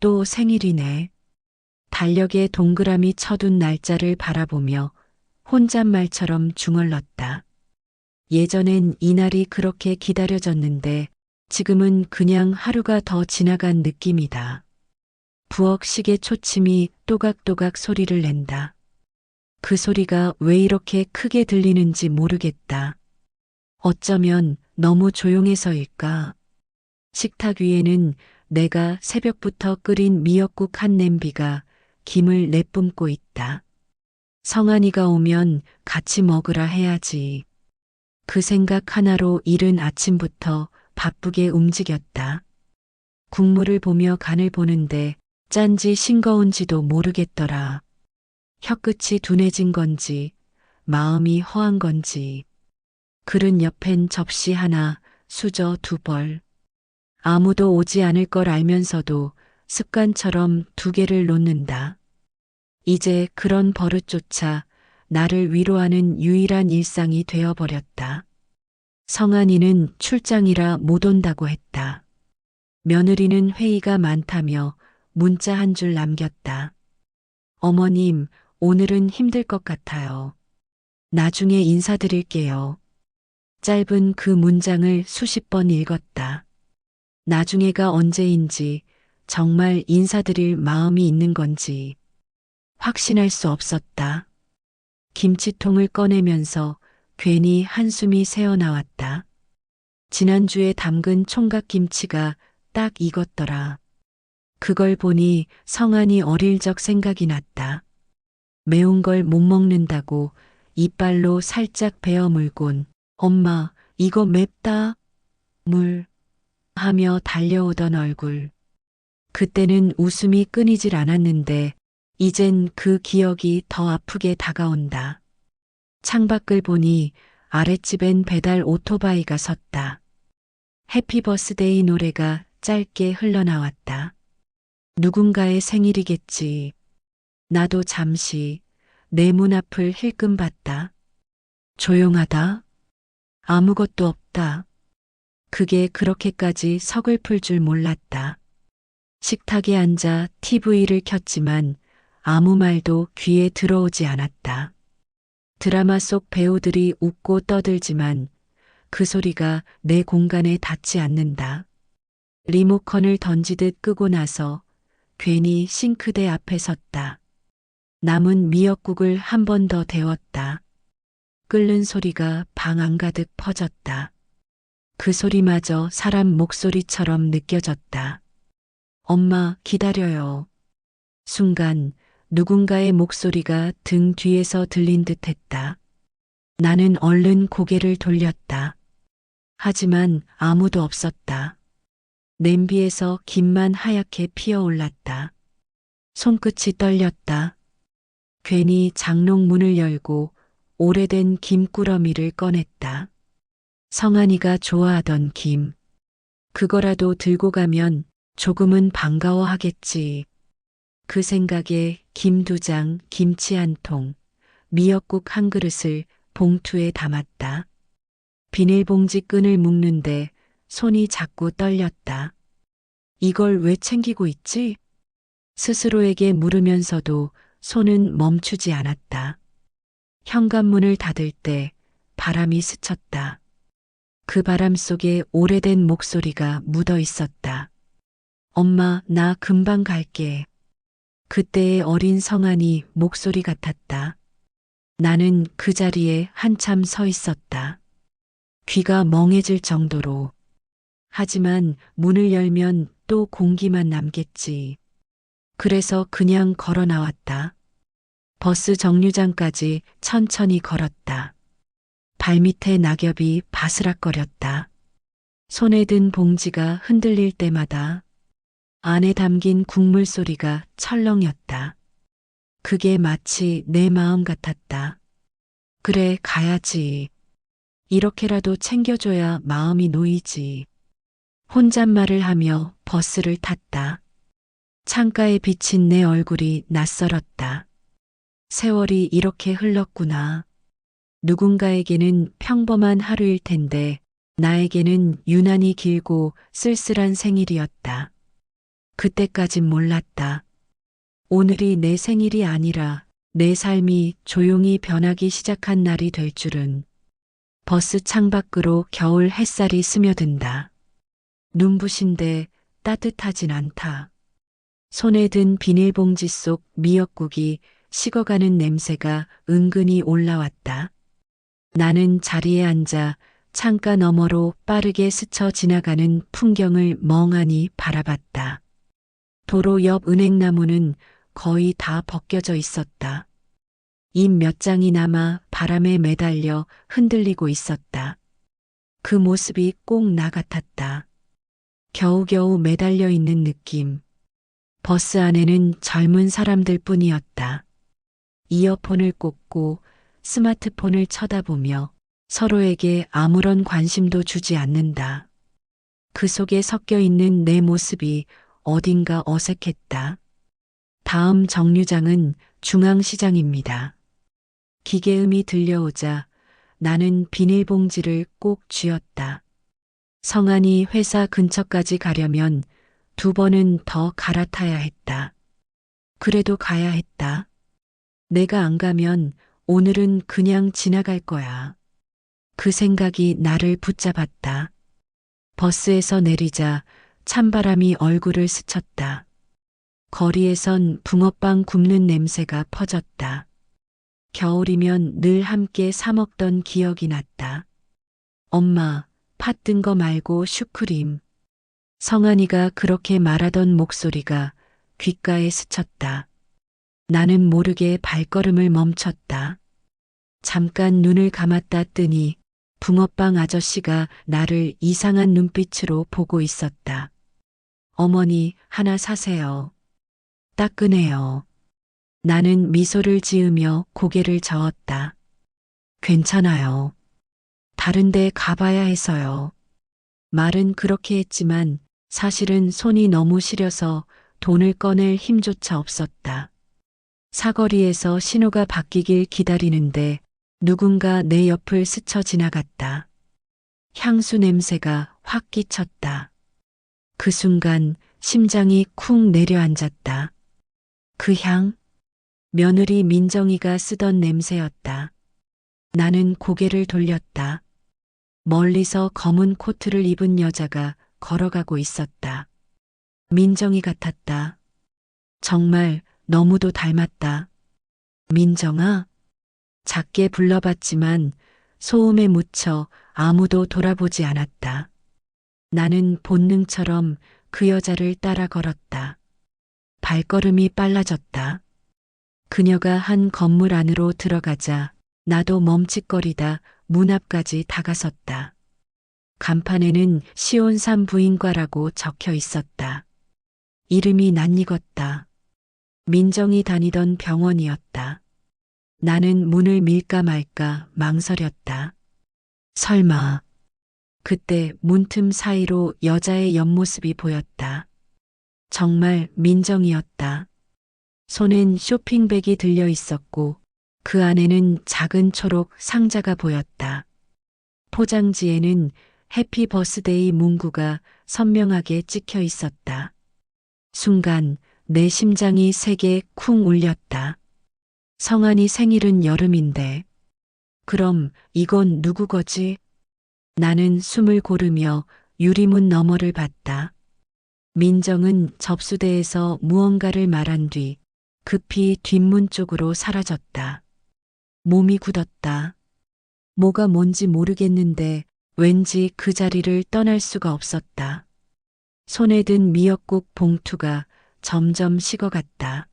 또 생일이네. 달력에 동그라미 쳐둔 날짜를 바라보며 혼잣말처럼 중얼렀다. 예전엔 이날이 그렇게 기다려졌는데 지금은 그냥 하루가 더 지나간 느낌이다. 부엌 시계 초침이 또각또각 소리를 낸다. 그 소리가 왜 이렇게 크게 들리는지 모르겠다. 어쩌면 너무 조용해서일까. 식탁 위에는 내가 새벽부터 끓인 미역국 한 냄비가 김을 내뿜고 있다. 성한이가 오면 같이 먹으라 해야지. 그 생각 하나로 이른 아침부터 바쁘게 움직였다. 국물을 보며 간을 보는데 짠지 싱거운지도 모르겠더라. 혀끝이 둔해진 건지, 마음이 허한 건지. 그릇 옆엔 접시 하나, 수저 두 벌. 아무도 오지 않을 걸 알면서도 습관처럼 두 개를 놓는다. 이제 그런 버릇조차 나를 위로하는 유일한 일상이 되어버렸다. 성한이는 출장이라 못 온다고 했다. 며느리는 회의가 많다며 문자 한 줄 남겼다. 어머님, 오늘은 힘들 것 같아요. 나중에 인사드릴게요. 짧은 그 문장을 수십 번 읽었다. 나중에가 언제인지 정말 인사드릴 마음이 있는 건지 확신할 수 없었다. 김치통을 꺼내면서 괜히 한숨이 새어나왔다. 지난주에 담근 총각김치가 딱 익었더라. 그걸 보니 성한이 어릴 적 생각이 났다. 매운 걸 못 먹는다고 이빨로 살짝 베어 물곤 엄마 이거 맵다 물 하며 달려오던 얼굴. 그때는 웃음이 끊이질 않았는데 이젠 그 기억이 더 아프게 다가온다. 창밖을 보니 아랫집엔 배달 오토바이가 섰다. 해피 버스데이 노래가 짧게 흘러나왔다. 누군가의 생일이겠지. 나도 잠시 내 문 앞을 힐끔 봤다. 조용하다. 아무것도 없다. 그게 그렇게까지 서글플 줄 몰랐다. 식탁에 앉아 TV를 켰지만 아무 말도 귀에 들어오지 않았다. 드라마 속 배우들이 웃고 떠들지만 그 소리가 내 공간에 닿지 않는다. 리모컨을 던지듯 끄고 나서 괜히 싱크대 앞에 섰다. 남은 미역국을 한 번 더 데웠다. 끓는 소리가 방 안가득 퍼졌다. 그 소리마저 사람 목소리처럼 느껴졌다. 엄마, 기다려요. 순간 누군가의 목소리가 등 뒤에서 들린 듯 했다. 나는 얼른 고개를 돌렸다. 하지만 아무도 없었다. 냄비에서 김만 하얗게 피어올랐다. 손끝이 떨렸다. 괜히 장롱 문을 열고 오래된 김꾸러미를 꺼냈다. 성한이가 좋아하던 김. 그거라도 들고 가면 조금은 반가워하겠지. 그 생각에 김 두 장, 김치 한 통, 미역국 한 그릇을 봉투에 담았다. 비닐봉지 끈을 묶는데 손이 자꾸 떨렸다. 이걸 왜 챙기고 있지? 스스로에게 물으면서도 손은 멈추지 않았다. 현관문을 닫을 때 바람이 스쳤다. 그 바람 속에 오래된 목소리가 묻어 있었다. 엄마, 나 금방 갈게. 그때의 어린 성한이 목소리 같았다. 나는 그 자리에 한참 서 있었다. 귀가 멍해질 정도로. 하지만 문을 열면 또 공기만 남겠지. 그래서 그냥 걸어 나왔다. 버스 정류장까지 천천히 걸었다. 발밑에 낙엽이 바스락거렸다. 손에 든 봉지가 흔들릴 때마다 안에 담긴 국물 소리가 철렁였다. 그게 마치 내 마음 같았다. 그래, 가야지. 이렇게라도 챙겨줘야 마음이 놓이지. 혼잣말을 하며 버스를 탔다. 창가에 비친 내 얼굴이 낯설었다. 세월이 이렇게 흘렀구나. 누군가에게는 평범한 하루일 텐데 나에게는 유난히 길고 쓸쓸한 생일이었다. 그때까진 몰랐다. 오늘이 내 생일이 아니라 내 삶이 조용히 변하기 시작한 날이 될 줄은 버스 창밖으로 겨울 햇살이 스며든다. 눈부신데 따뜻하진 않다. 손에 든 비닐봉지 속 미역국이 식어가는 냄새가 은근히 올라왔다. 나는 자리에 앉아 창가 너머로 빠르게 스쳐 지나가는 풍경을 멍하니 바라봤다. 도로 옆 은행나무는 거의 다 벗겨져 있었다. 잎 몇 장이 남아 바람에 매달려 흔들리고 있었다. 그 모습이 꼭 나 같았다. 겨우겨우 매달려 있는 느낌. 버스 안에는 젊은 사람들 뿐이었다. 이어폰을 꽂고 스마트폰을 쳐다보며 서로에게 아무런 관심도 주지 않는다. 그 속에 섞여 있는 내 모습이 어딘가 어색했다. 다음 정류장은 중앙시장입니다. 기계음이 들려오자 나는 비닐봉지를 꼭 쥐었다. 성안이 회사 근처까지 가려면 두 번은 더 갈아타야 했다. 그래도 가야 했다. 내가 안 가면 오늘은 그냥 지나갈 거야. 그 생각이 나를 붙잡았다. 버스에서 내리자 찬바람이 얼굴을 스쳤다. 거리에선 붕어빵 굽는 냄새가 퍼졌다. 겨울이면 늘 함께 사먹던 기억이 났다. 엄마, 팥든거 말고 슈크림. 성한이가 그렇게 말하던 목소리가 귓가에 스쳤다. 나는 모르게 발걸음을 멈췄다. 잠깐 눈을 감았다 뜨니 붕어빵 아저씨가 나를 이상한 눈빛으로 보고 있었다. 어머니, 하나 사세요. 따끈해요. 나는 미소를 지으며 고개를 저었다. 괜찮아요. 다른데 가봐야 해서요. 말은 그렇게 했지만 사실은 손이 너무 시려서 돈을 꺼낼 힘조차 없었다. 사거리에서 신호가 바뀌길 기다리는데 누군가 내 옆을 스쳐 지나갔다. 향수 냄새가 확 끼쳤다. 그 순간 심장이 쿵 내려앉았다. 그 향? 며느리 민정이가 쓰던 냄새였다. 나는 고개를 돌렸다. 멀리서 검은 코트를 입은 여자가 걸어가고 있었다. 민정이 같았다. 정말 너무도 닮았다. 민정아? 작게 불러봤지만 소음에 묻혀 아무도 돌아보지 않았다. 나는 본능처럼 그 여자를 따라 걸었다. 발걸음이 빨라졌다. 그녀가 한 건물 안으로 들어가자 나도 멈칫거리다 문 앞까지 다가섰다. 간판에는 시온산 부인과라고 적혀 있었다. 이름이 낯익었다. 민정이 다니던 병원이었다. 나는 문을 밀까 말까 망설였다. 설마. 그때 문틈 사이로 여자의 옆모습이 보였다. 정말 민정이었다. 손엔 쇼핑백이 들려 있었고 그 안에는 작은 초록 상자가 보였다. 포장지에는 해피 버스데이 문구가 선명하게 찍혀 있었다. 순간 내 심장이 세게 쿵 울렸다. 성한이 생일은 여름인데. 그럼 이건 누구 거지? 나는 숨을 고르며 유리문 너머를 봤다. 민정은 접수대에서 무언가를 말한 뒤 급히 뒷문 쪽으로 사라졌다. 몸이 굳었다. 뭐가 뭔지 모르겠는데 왠지 그 자리를 떠날 수가 없었다. 손에 든 미역국 봉투가 점점 식어갔다.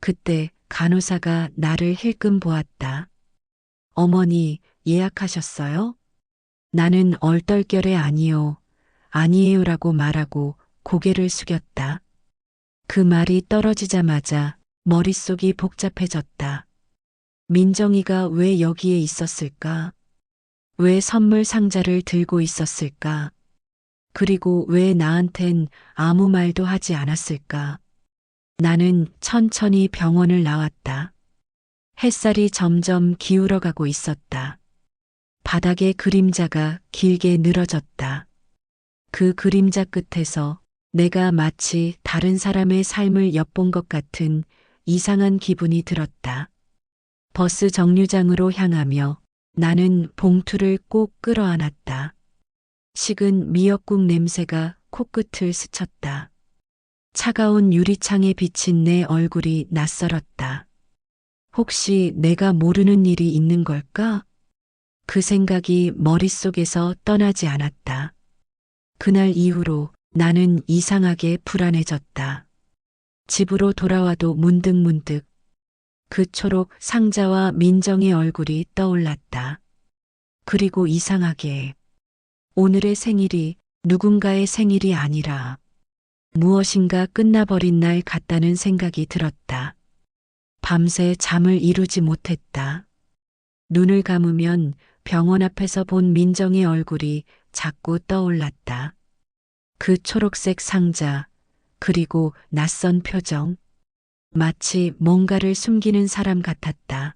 그때 간호사가 나를 힐끔 보았다. 어머니 예약하셨어요? 나는 얼떨결에 아니요, 아니에요라고 말하고 고개를 숙였다. 그 말이 떨어지자마자 머릿속이 복잡해졌다. 민정이가 왜 여기에 있었을까? 왜 선물 상자를 들고 있었을까? 그리고 왜 나한텐 아무 말도 하지 않았을까? 나는 천천히 병원을 나왔다. 햇살이 점점 기울어 가고 있었다. 바닥의 그림자가 길게 늘어졌다. 그 그림자 끝에서 내가 마치 다른 사람의 삶을 엿본 것 같은 이상한 기분이 들었다. 버스 정류장으로 향하며 나는 봉투를 꼭 끌어안았다. 식은 미역국 냄새가 코끝을 스쳤다. 차가운 유리창에 비친 내 얼굴이 낯설었다. 혹시 내가 모르는 일이 있는 걸까? 그 생각이 머릿속에서 떠나지 않았다. 그날 이후로 나는 이상하게 불안해졌다. 집으로 돌아와도 문득문득 그 초록 상자와 민정의 얼굴이 떠올랐다. 그리고 이상하게 오늘의 생일이 누군가의 생일이 아니라 무엇인가 끝나버린 날 같다는 생각이 들었다. 밤새 잠을 이루지 못했다. 눈을 감으면 병원 앞에서 본 민정의 얼굴이 자꾸 떠올랐다. 그 초록색 상자, 그리고 낯선 표정. 마치 뭔가를 숨기는 사람 같았다.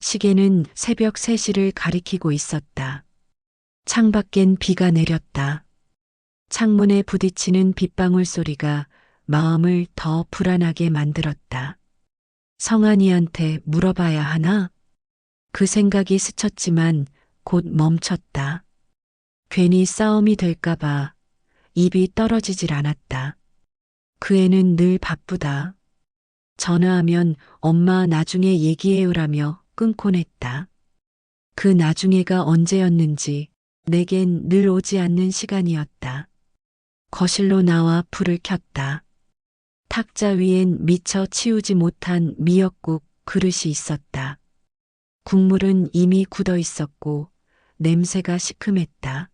시계는 새벽 3시를 가리키고 있었다. 창밖엔 비가 내렸다. 창문에 부딪히는 빗방울 소리가 마음을 더 불안하게 만들었다. 성한이한테 물어봐야 하나? 그 생각이 스쳤지만 곧 멈췄다. 괜히 싸움이 될까봐 입이 떨어지질 않았다. 그 애는 늘 바쁘다. 전화하면 엄마 나중에 얘기해요라며 끊곤 했다. 그 나중에가 언제였는지 내겐 늘 오지 않는 시간이었다. 거실로 나와 불을 켰다. 탁자 위엔 미처 치우지 못한 미역국 그릇이 있었다. 국물은 이미 굳어 있었고 냄새가 시큼했다.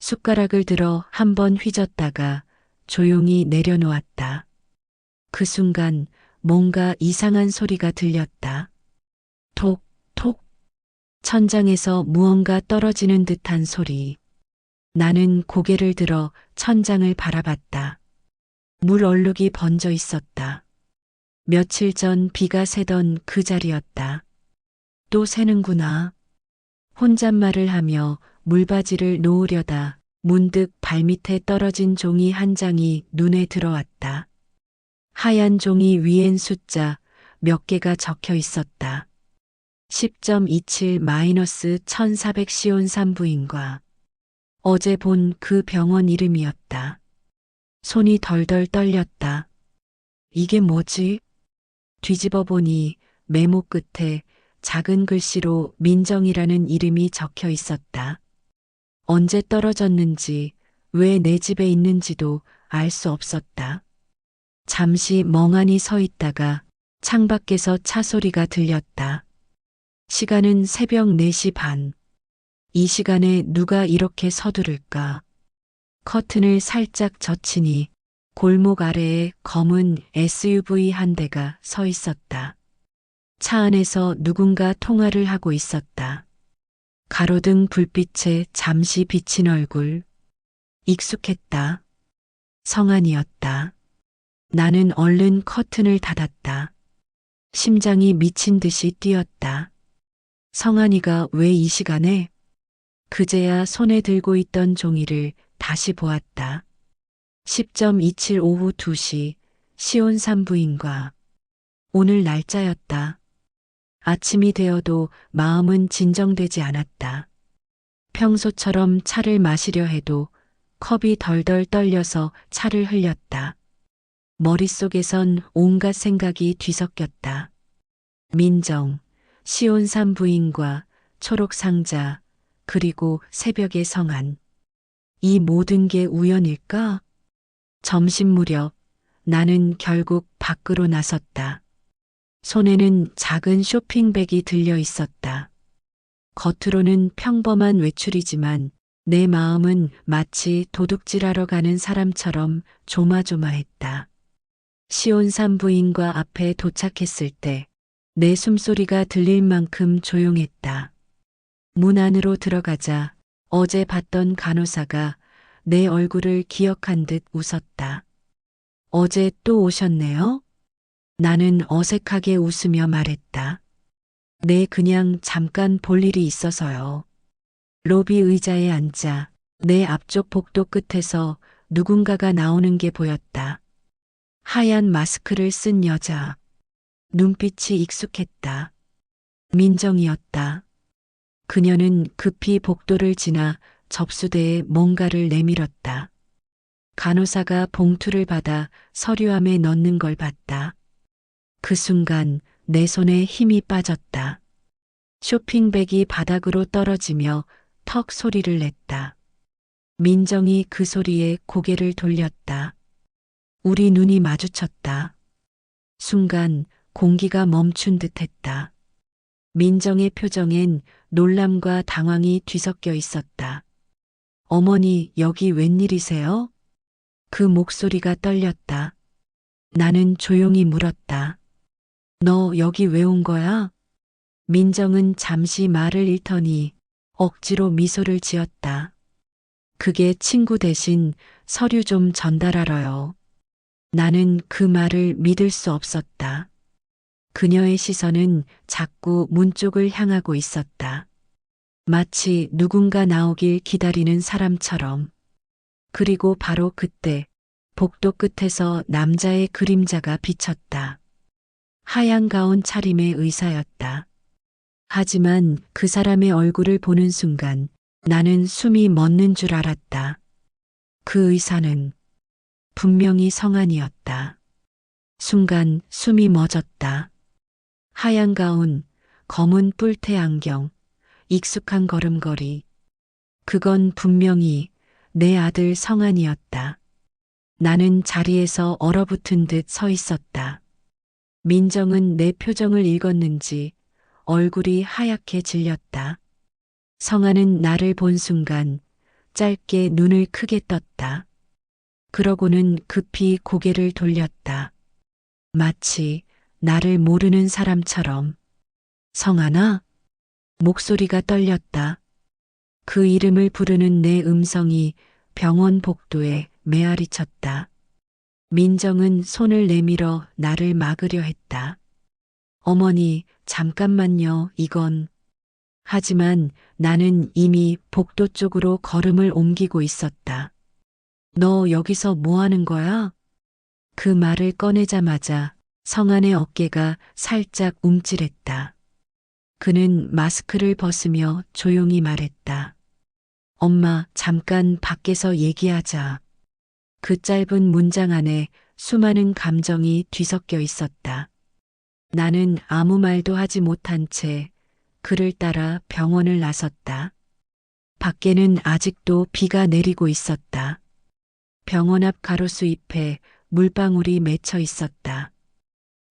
숟가락을 들어 한 번 휘젓다가 조용히 내려놓았다. 그 순간 뭔가 이상한 소리가 들렸다. 톡, 톡. 천장에서 무언가 떨어지는 듯한 소리. 나는 고개를 들어 천장을 바라봤다. 물 얼룩이 번져 있었다. 며칠 전 비가 새던 그 자리였다. 또 새는구나. 혼잣말을 하며 물바지를 놓으려다 문득 발밑에 떨어진 종이 한 장이 눈에 들어왔다. 하얀 종이 위엔 숫자 몇 개가 적혀 있었다. 10.27-1400 시온산부인과 어제 본 그 병원 이름이었다. 손이 덜덜 떨렸다. 이게 뭐지? 뒤집어 보니 메모 끝에 작은 글씨로 민정이라는 이름이 적혀 있었다. 언제 떨어졌는지, 왜 내 집에 있는지도 알 수 없었다. 잠시 멍하니 서 있다가 창밖에서 차 소리가 들렸다. 시간은 새벽 4시 반. 이 시간에 누가 이렇게 서두를까? 커튼을 살짝 젖히니 골목 아래에 검은 SUV 한 대가 서 있었다. 차 안에서 누군가 통화를 하고 있었다. 가로등 불빛에 잠시 비친 얼굴. 익숙했다. 성안이었다. 나는 얼른 커튼을 닫았다. 심장이 미친 듯이 뛰었다. 성안이가 왜 이 시간에? 그제야 손에 들고 있던 종이를 다시 보았다. 10.27 오후 2시 시온 산부인과 오늘 날짜였다. 아침이 되어도 마음은 진정되지 않았다. 평소처럼 차를 마시려 해도 컵이 덜덜 떨려서 차를 흘렸다. 머릿속에선 온갖 생각이 뒤섞였다. 민정, 시온산 부인과 초록 상자, 그리고 새벽의 성안. 이 모든 게 우연일까? 점심 무렵 나는 결국 밖으로 나섰다. 손에는 작은 쇼핑백이 들려 있었다. 겉으로는 평범한 외출이지만 내 마음은 마치 도둑질하러 가는 사람처럼 조마조마했다. 시온산 부인과 앞에 도착했을 때 내 숨소리가 들릴 만큼 조용했다. 문 안으로 들어가자 어제 봤던 간호사가 내 얼굴을 기억한 듯 웃었다. 어제 또 오셨네요? 나는 어색하게 웃으며 말했다. 네, 그냥 잠깐 볼 일이 있어서요. 로비 의자에 앉아 내 앞쪽 복도 끝에서 누군가가 나오는 게 보였다. 하얀 마스크를 쓴 여자. 눈빛이 익숙했다. 민정이었다. 그녀는 급히 복도를 지나 접수대에 뭔가를 내밀었다. 간호사가 봉투를 받아 서류함에 넣는 걸 봤다. 그 순간 내 손에 힘이 빠졌다. 쇼핑백이 바닥으로 떨어지며 턱 소리를 냈다. 민정이 그 소리에 고개를 돌렸다. 우리 눈이 마주쳤다. 순간 공기가 멈춘 듯 했다. 민정의 표정엔 놀람과 당황이 뒤섞여 있었다. 어머니, 여기 웬일이세요? 그 목소리가 떨렸다. 나는 조용히 물었다. 너 여기 왜 온 거야? 민정은 잠시 말을 잃더니 억지로 미소를 지었다. 그게 친구 대신 서류 좀 전달하러요. 나는 그 말을 믿을 수 없었다. 그녀의 시선은 자꾸 문 쪽을 향하고 있었다. 마치 누군가 나오길 기다리는 사람처럼. 그리고 바로 그때 복도 끝에서 남자의 그림자가 비쳤다. 하얀 가운 차림의 의사였다. 하지만 그 사람의 얼굴을 보는 순간 나는 숨이 멎는 줄 알았다. 그 의사는 분명히 성안이었다. 순간 숨이 멎었다. 하얀 가운, 검은 뿔테 안경, 익숙한 걸음걸이. 그건 분명히 내 아들 성안이었다. 나는 자리에서 얼어붙은 듯 서 있었다. 민정은 내 표정을 읽었는지 얼굴이 하얗게 질렸다. 성아는 나를 본 순간 짧게 눈을 크게 떴다. 그러고는 급히 고개를 돌렸다. 마치 나를 모르는 사람처럼. 성아나? 목소리가 떨렸다. 그 이름을 부르는 내 음성이 병원 복도에 메아리 쳤다. 민정은 손을 내밀어 나를 막으려 했다. 어머니, 잠깐만요, 이건. 하지만 나는 이미 복도 쪽으로 걸음을 옮기고 있었다. 너 여기서 뭐 하는 거야? 그 말을 꺼내자마자 성안의 어깨가 살짝 움찔했다. 그는 마스크를 벗으며 조용히 말했다. 엄마, 잠깐 밖에서 얘기하자. 그 짧은 문장 안에 수많은 감정이 뒤섞여 있었다. 나는 아무 말도 하지 못한 채 그를 따라 병원을 나섰다. 밖에는 아직도 비가 내리고 있었다. 병원 앞 가로수 잎에 물방울이 맺혀 있었다.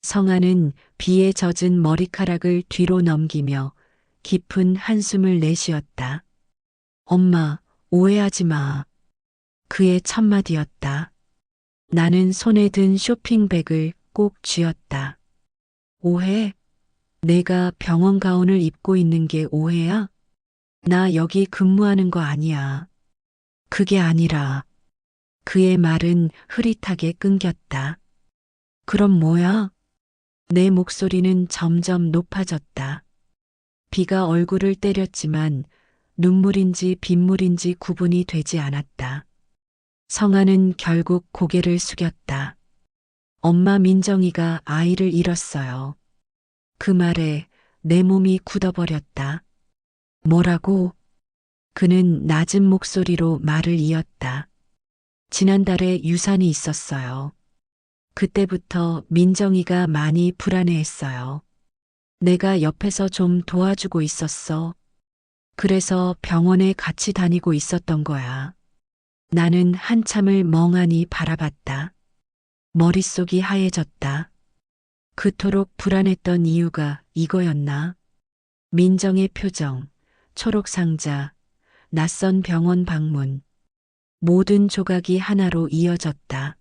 성아는 비에 젖은 머리카락을 뒤로 넘기며 깊은 한숨을 내쉬었다. 엄마, 오해하지 마. 그의 첫마디였다. 나는 손에 든 쇼핑백을 꼭 쥐었다. 오해? 내가 병원 가운을 입고 있는 게 오해야? 나 여기 근무하는 거 아니야. 그게 아니라 그의 말은 흐릿하게 끊겼다. 그럼 뭐야? 내 목소리는 점점 높아졌다. 비가 얼굴을 때렸지만 눈물인지 빗물인지 구분이 되지 않았다. 성아는 결국 고개를 숙였다. 엄마 민정이가 아이를 잃었어요. 그 말에 내 몸이 굳어버렸다. 뭐라고? 그는 낮은 목소리로 말을 이었다. 지난달에 유산이 있었어요. 그때부터 민정이가 많이 불안해했어요. 내가 옆에서 좀 도와주고 있었어. 그래서 병원에 같이 다니고 있었던 거야. 나는 한참을 멍하니 바라봤다. 머릿속이 하얘졌다. 그토록 불안했던 이유가 이거였나? 민정의 표정, 초록 상자, 낯선 병원 방문. 모든 조각이 하나로 이어졌다.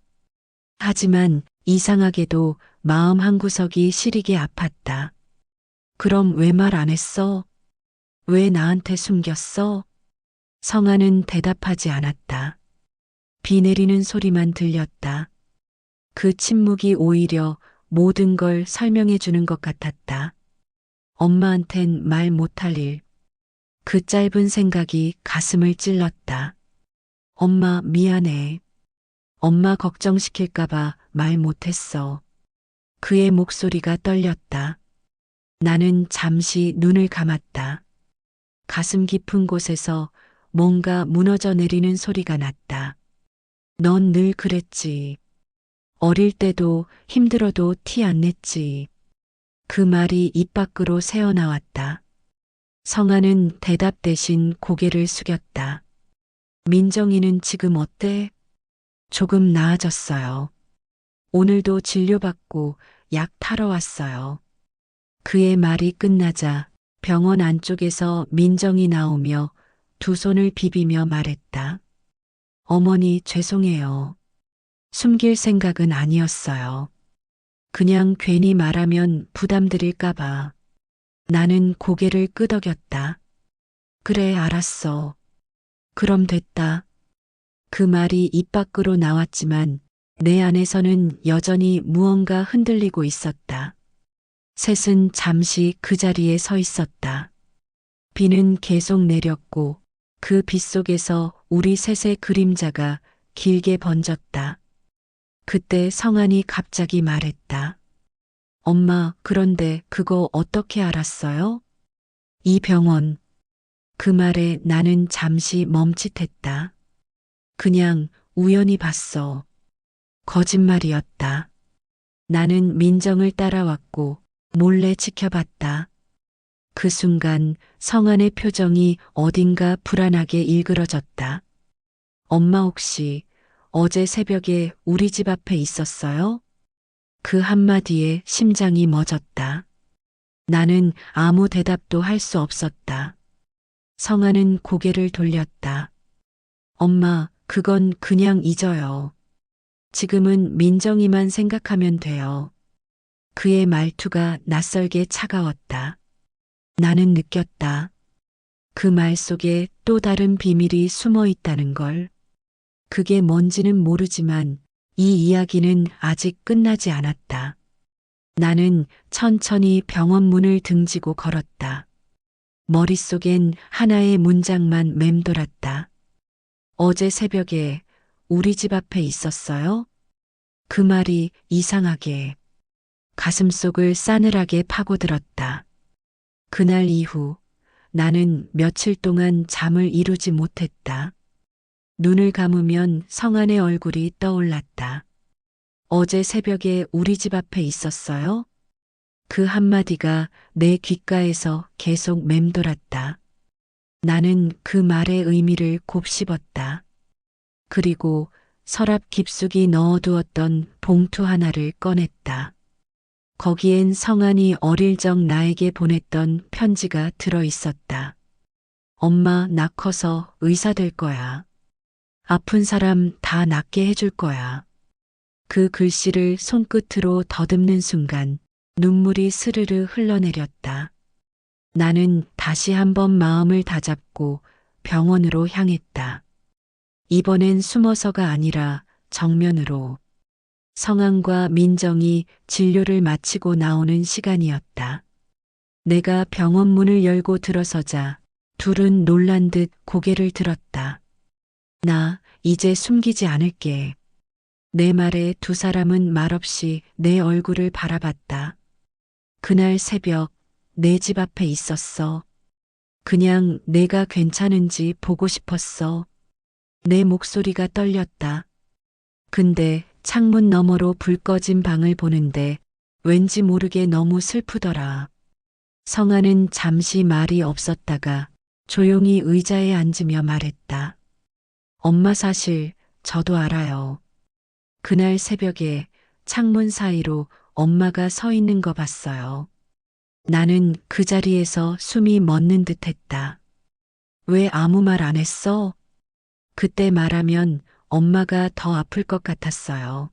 하지만 이상하게도 마음 한구석이 시리게 아팠다. 그럼 왜 말 안 했어? 왜 나한테 숨겼어? 성아는 대답하지 않았다. 비 내리는 소리만 들렸다. 그 침묵이 오히려 모든 걸 설명해 주는 것 같았다. 엄마한텐 말 못할 일. 그 짧은 생각이 가슴을 찔렀다. 엄마 미안해. 엄마 걱정시킬까봐 말 못했어. 그의 목소리가 떨렸다. 나는 잠시 눈을 감았다. 가슴 깊은 곳에서 뭔가 무너져 내리는 소리가 났다. 넌 늘 그랬지. 어릴 때도 힘들어도 티 안 냈지. 그 말이 입 밖으로 새어나왔다. 성아는 대답 대신 고개를 숙였다. 민정이는 지금 어때? 조금 나아졌어요. 오늘도 진료받고 약 타러 왔어요. 그의 말이 끝나자 병원 안쪽에서 민정이 나오며 두 손을 비비며 말했다. 어머니 죄송해요. 숨길 생각은 아니었어요. 그냥 괜히 말하면 부담드릴까봐. 나는 고개를 끄덕였다. 그래, 알았어. 그럼 됐다. 그 말이 입 밖으로 나왔지만 내 안에서는 여전히 무언가 흔들리고 있었다. 셋은 잠시 그 자리에 서 있었다. 비는 계속 내렸고 그빛 속에서 우리 셋의 그림자가 길게 번졌다. 그때 성안이 갑자기 말했다. 엄마, 그런데 그거 어떻게 알았어요? 이 병원. 그 말에 나는 잠시 멈칫했다. 그냥 우연히 봤어. 거짓말이었다. 나는 민정을 따라왔고 몰래 지켜봤다. 그 순간 성안의 표정이 어딘가 불안하게 일그러졌다. 엄마 혹시 어제 새벽에 우리 집 앞에 있었어요? 그 한마디에 심장이 멎었다. 나는 아무 대답도 할 수 없었다. 성아는 고개를 돌렸다. 엄마, 그건 그냥 잊어요. 지금은 민정이만 생각하면 돼요. 그의 말투가 낯설게 차가웠다. 나는 느꼈다. 그 말 속에 또 다른 비밀이 숨어 있다는 걸. 그게 뭔지는 모르지만 이 이야기는 아직 끝나지 않았다. 나는 천천히 병원 문을 등지고 걸었다. 머릿속엔 하나의 문장만 맴돌았다. 어제 새벽에 우리 집 앞에 있었어요? 그 말이 이상하게 가슴속을 싸늘하게 파고들었다. 그날 이후 나는 며칠 동안 잠을 이루지 못했다. 눈을 감으면 성안의 얼굴이 떠올랐다. 어제 새벽에 우리 집 앞에 있었어요? 그 한마디가 내 귓가에서 계속 맴돌았다. 나는 그 말의 의미를 곱씹었다. 그리고 서랍 깊숙이 넣어두었던 봉투 하나를 꺼냈다. 거기엔 성안이 어릴 적 나에게 보냈던 편지가 들어 있었다. 엄마, 나 커서 의사 될 거야. 아픈 사람 다 낫게 해줄 거야. 그 글씨를 손끝으로 더듬는 순간 눈물이 스르르 흘러내렸다. 나는 다시 한번 마음을 다잡고 병원으로 향했다. 이번엔 숨어서가 아니라 정면으로 성안과 민정이 진료를 마치고 나오는 시간이었다. 내가 병원 문을 열고 들어서자 둘은 놀란 듯 고개를 들었다. 나 이제 숨기지 않을게. 내 말에 두 사람은 말없이 내 얼굴을 바라봤다. 그날 새벽 내 집 앞에 있었어. 그냥 내가 괜찮은지 보고 싶었어. 내 목소리가 떨렸다. 근데 창문 너머로 불 꺼진 방을 보는데 왠지 모르게 너무 슬프더라. 성아는 잠시 말이 없었다가 조용히 의자에 앉으며 말했다. 엄마 사실 저도 알아요. 그날 새벽에 창문 사이로 엄마가 서 있는 거 봤어요. 나는 그 자리에서 숨이 멎는 듯 했다. 왜 아무 말 안 했어? 그때 말하면 엄마가 더 아플 것 같았어요.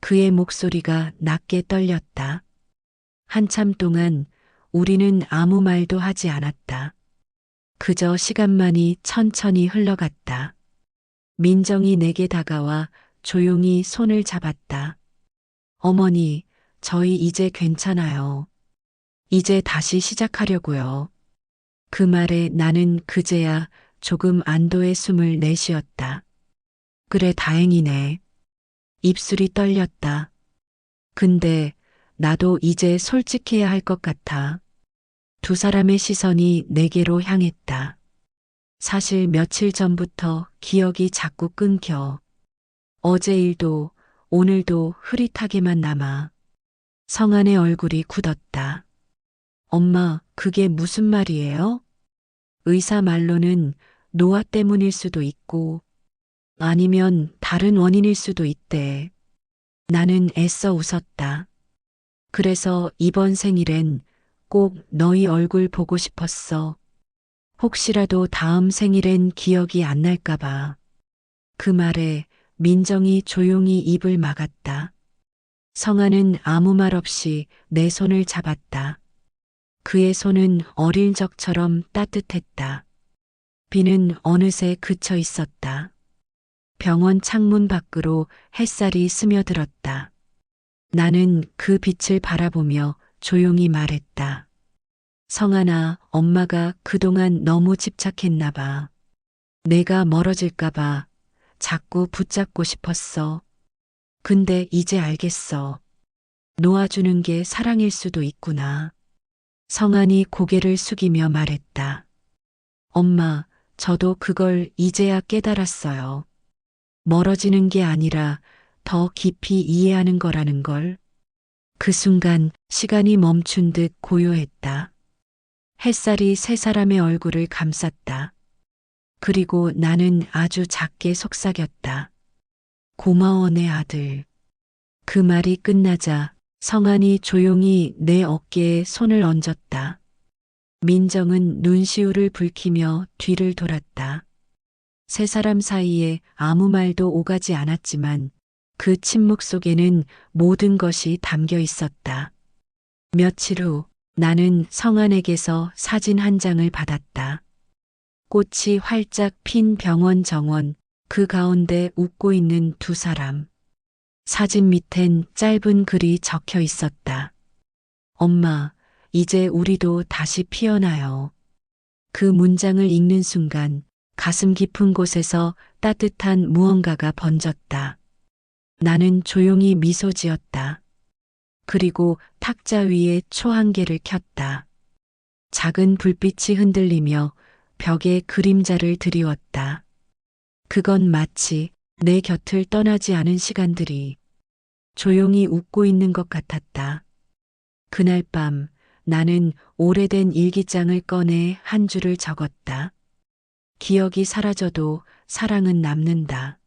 그의 목소리가 낮게 떨렸다. 한참 동안 우리는 아무 말도 하지 않았다. 그저 시간만이 천천히 흘러갔다. 민정이 내게 다가와 조용히 손을 잡았다. 어머니, 저희 이제 괜찮아요. 이제 다시 시작하려고요. 그 말에 나는 그제야 조금 안도의 숨을 내쉬었다. 그래, 다행이네. 입술이 떨렸다. 근데 나도 이제 솔직해야 할 것 같아. 두 사람의 시선이 내게로 향했다. 사실 며칠 전부터 기억이 자꾸 끊겨. 어제 일도 오늘도 흐릿하게만 남아. 성안의 얼굴이 굳었다. 엄마, 그게 무슨 말이에요? 의사 말로는 노화 때문일 수도 있고, 아니면 다른 원인일 수도 있대. 나는 애써 웃었다. 그래서 이번 생일엔 꼭 너희 얼굴 보고 싶었어. 혹시라도 다음 생일엔 기억이 안 날까봐. 그 말에 민정이 조용히 입을 막았다. 성아는 아무 말 없이 내 손을 잡았다. 그의 손은 어릴 적처럼 따뜻했다. 비는 어느새 그쳐 있었다. 병원 창문 밖으로 햇살이 스며들었다. 나는 그 빛을 바라보며 조용히 말했다. 성아나 엄마가 그동안 너무 집착했나 봐. 내가 멀어질까 봐 자꾸 붙잡고 싶었어. 근데 이제 알겠어. 놓아주는 게 사랑일 수도 있구나. 성안이 고개를 숙이며 말했다. 엄마, 저도 그걸 이제야 깨달았어요. 멀어지는 게 아니라 더 깊이 이해하는 거라는 걸. 그 순간 시간이 멈춘 듯 고요했다. 햇살이 세 사람의 얼굴을 감쌌다. 그리고 나는 아주 작게 속삭였다. 고마워 내 아들. 그 말이 끝나자 성안이 조용히 내 어깨에 손을 얹었다. 민정은 눈시울을 붉히며 뒤를 돌았다. 세 사람 사이에 아무 말도 오가지 않았지만 그 침묵 속에는 모든 것이 담겨 있었다. 며칠 후 나는 성안에게서 사진 한 장을 받았다. 꽃이 활짝 핀 병원 정원, 그 가운데 웃고 있는 두 사람. 사진 밑엔 짧은 글이 적혀 있었다. 엄마, 이제 우리도 다시 피어나요. 그 문장을 읽는 순간 가슴 깊은 곳에서 따뜻한 무언가가 번졌다. 나는 조용히 미소 지었다. 그리고 탁자 위에 초 한 개를 켰다. 작은 불빛이 흔들리며 벽에 그림자를 드리웠다. 그건 마치 내 곁을 떠나지 않은 시간들이 조용히 웃고 있는 것 같았다. 그날 밤 나는 오래된 일기장을 꺼내 한 줄을 적었다. 기억이 사라져도 사랑은 남는다.